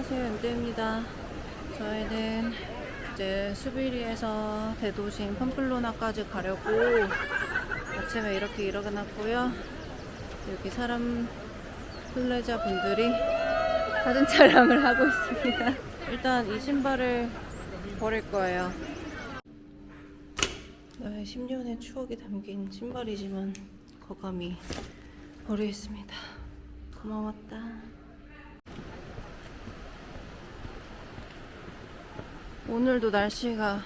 안녕하세요 연대입니다. 저희는 이제 수비리에서 대도시인 팜플로나까지 가려고 아침에 이렇게 일어났고요. 여기 사람 플레자 분들이 사진 촬영을 하고 있습니다. 일단 이 신발을 버릴 거예요. 나의 10년의 추억이 담긴 신발이지만 거감이 버리겠습니다. 고마웠다 오늘도 날씨가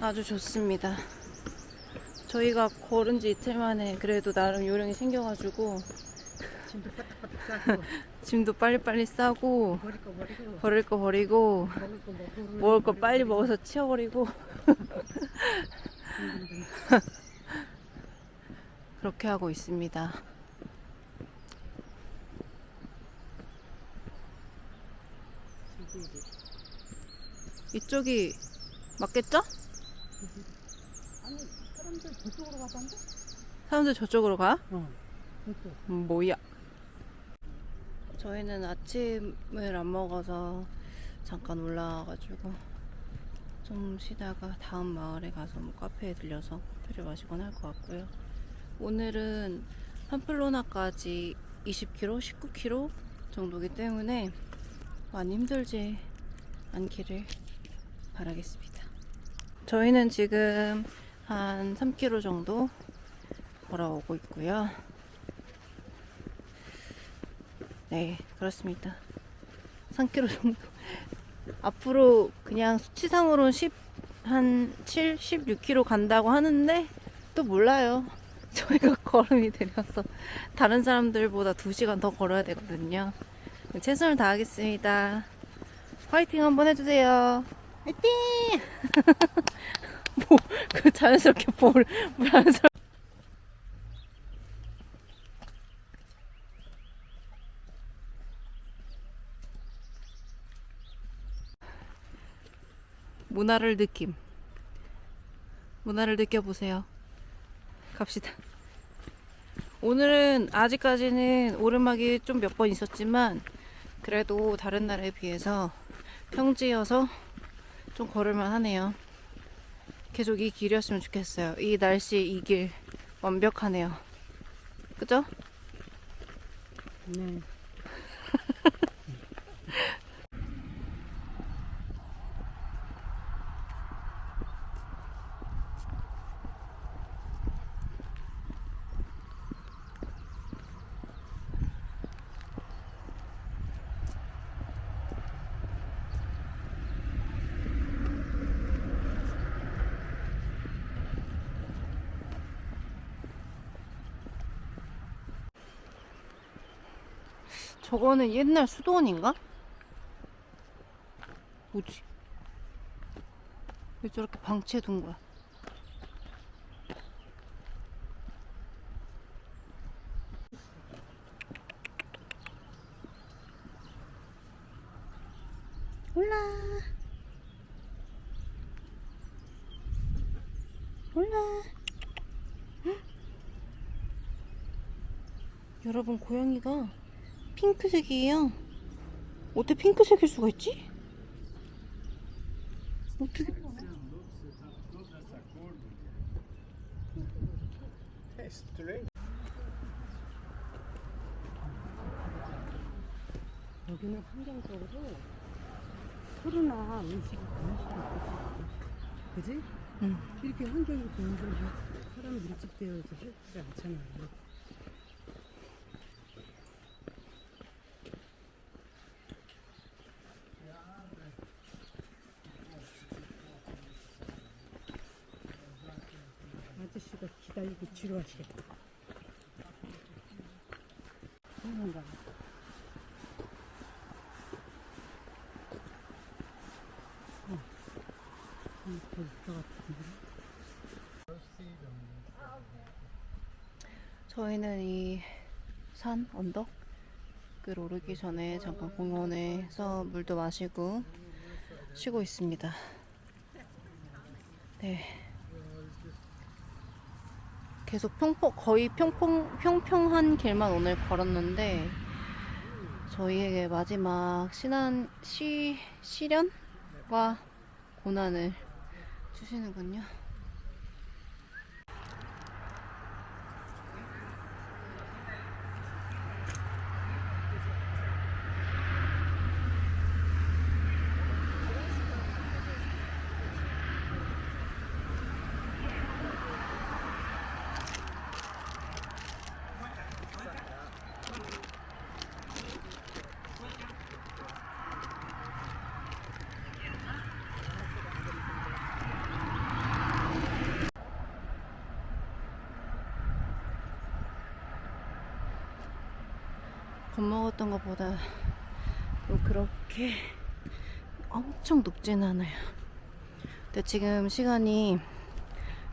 아주 좋습니다. 저희가 걸은 지 이틀 만에 그래도 나름 요령이 생겨가지고 짐도 빠딱빠딱 싸고 짐도 빨리빨리 싸고 버릴 거 버리고 버릴 거 버리고 먹을 거 먹고 먹을 거 빨리 먹어서 치워버리고 그렇게 하고 있습니다. 이쪽이 맞겠죠? 아니 사람들 저쪽으로 가던데? 사람들 저쪽으로 가? 어 저쪽 음, 뭐야? 저희는 아침을 안 먹어서 잠깐 올라와가지고 좀 쉬다가 다음 마을에 가서 뭐 카페에 들려서 커피를 마시거나 할것 같고요. 오늘은 팜플로나까지 20km, 19km 정도기 때문에 많이 힘들지 않기를 바라겠습니다. 저희는 지금 한 3km 정도 걸어오고 있고요. 네, 그렇습니다. 3km 정도. 앞으로 그냥 수치상으로는 10, 한 7, 16km 간다고 하는데 또 몰라요. 저희가 걸음이 느려서 다른 사람들보다 2시간 더 걸어야 되거든요. 최선을 다하겠습니다. 화이팅 한번 해주세요. 화이팅! 뭐, 그 자연스럽게 볼, 자연스럽게. 문화를 느낌. 문화를 느껴보세요. 갑시다. 오늘은 아직까지는 오르막이 좀 몇 번 있었지만 그래도 다른 날에 비해서 평지여서 좀 걸을만 하네요. 계속 이 길이었으면 좋겠어요. 이 날씨 이 길 완벽하네요. 그죠? 네 저거는 옛날 수도원인가? 뭐지? 왜 저렇게 방치해 둔 거야? 올라 올라 헉. 여러분 고양이가 핑크색이에요. 어떻게 핑크색일 수가 있지? 어떻게? 여기는 환경적으로 소리나 음식이 변하시고 그지? 응. 이렇게 환경이 좋은 데 사람이 밀집되어 있어 쉽지 않잖아요 기다리고 지루하시겠다 그런가 것 같은데. 저희는 이 산 언덕을 오르기 전에 잠깐 공원에서 물도 마시고 쉬고 있습니다. 네. 계속 평평 거의 평평 평평한 길만 오늘 걸었는데 저희에게 마지막 신한 시 시련과 고난을 주시는군요. 겁먹었던 것보다 또 그렇게 엄청 높진 않아요. 근데 지금 시간이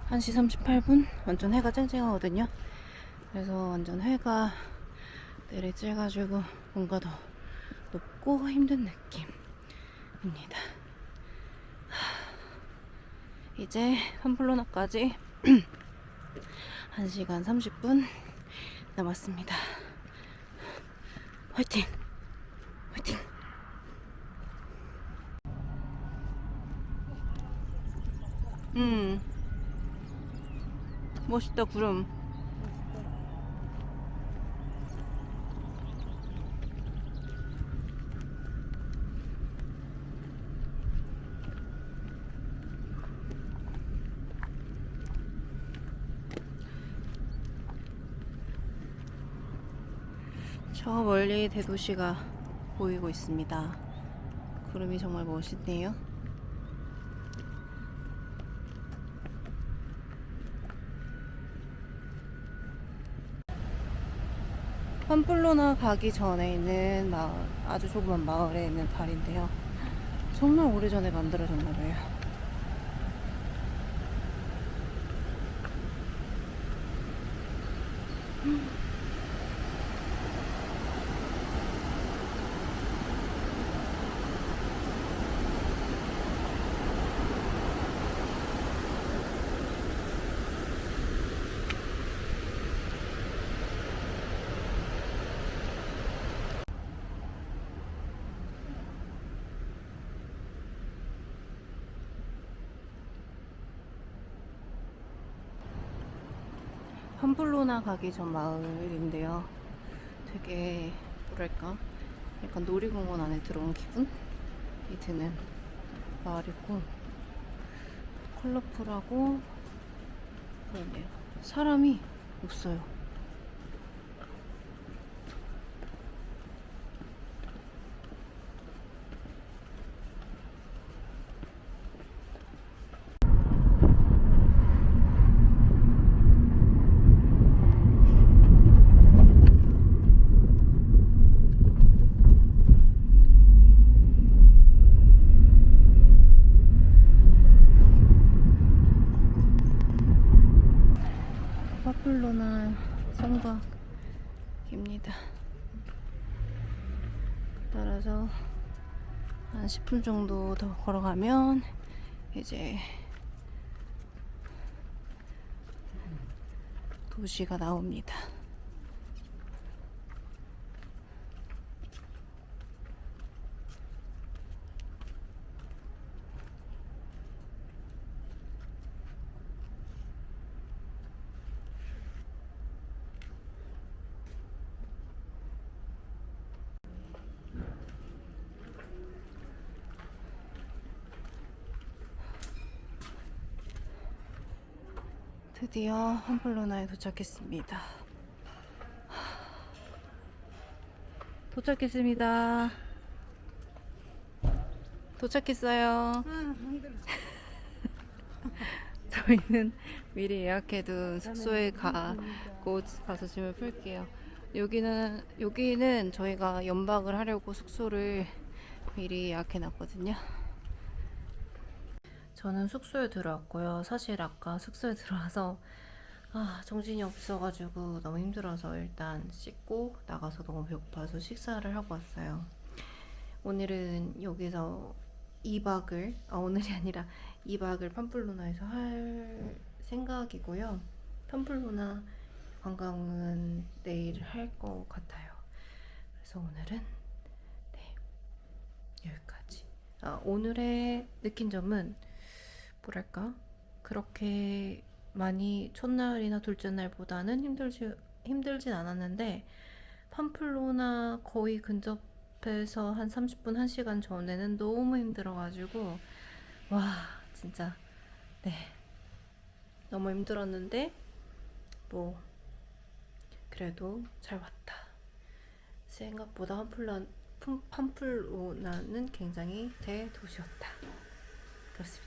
1시 38분? 완전 해가 쨍쨍하거든요. 그래서 완전 해가 내리쬐가지고 뭔가 더 높고 힘든 느낌입니다. 하, 이제 팜플로나까지 1시간 30분 남았습니다. 화이팅! 화이팅! 음. 멋있다, 구름. 저 멀리 대도시가 보이고 있습니다. 구름이 정말 멋있네요. 팜플로나 가기 전에 있는 마을, 아주 조그만 마을에 있는 발인데요. 정말 오래전에 만들어졌나 봐요. 팜플로나 가기 전 마을인데요. 되게 뭐랄까 약간 놀이공원 안에 들어온 기분이 드는 마을이고 컬러풀하고 그러네요. 사람이 없어요. 파플로나 성곽입니다. 따라서 한 10분 정도 더 걸어가면 이제 도시가 나옵니다. 드디어 팜플로나에 도착했습니다. 도착했습니다. 도착했어요. 저희는 미리 예약해둔 숙소에 가고 가서 짐을 풀게요. 여기는 여기는 저희가 연박을 하려고 숙소를 미리 예약해놨거든요. 저는 숙소에 들어왔고요. 사실 아까 숙소에 들어와서 아, 정신이 없어가지고 너무 힘들어서 일단 씻고 나가서 너무 배고파서 식사를 하고 왔어요. 오늘은 여기서 2박을, 아, 오늘이 아니라 2박을 팜플로나에서 할 생각이고요. 팜플로나 관광은 내일 할 것 같아요. 그래서 오늘은 아, 오늘의 느낀 점은 뭐랄까? 그렇게 많이 첫날이나 둘째 날보다는 힘들지 힘들진 않았는데 팜플로나 거의 근접해서 한 30분 1시간 전에는 너무 힘들어가지고 와 진짜. 네. 너무 힘들었는데 뭐 그래도 잘 왔다. 생각보다 팜플로나는 굉장히 대도시였다. 그렇습니다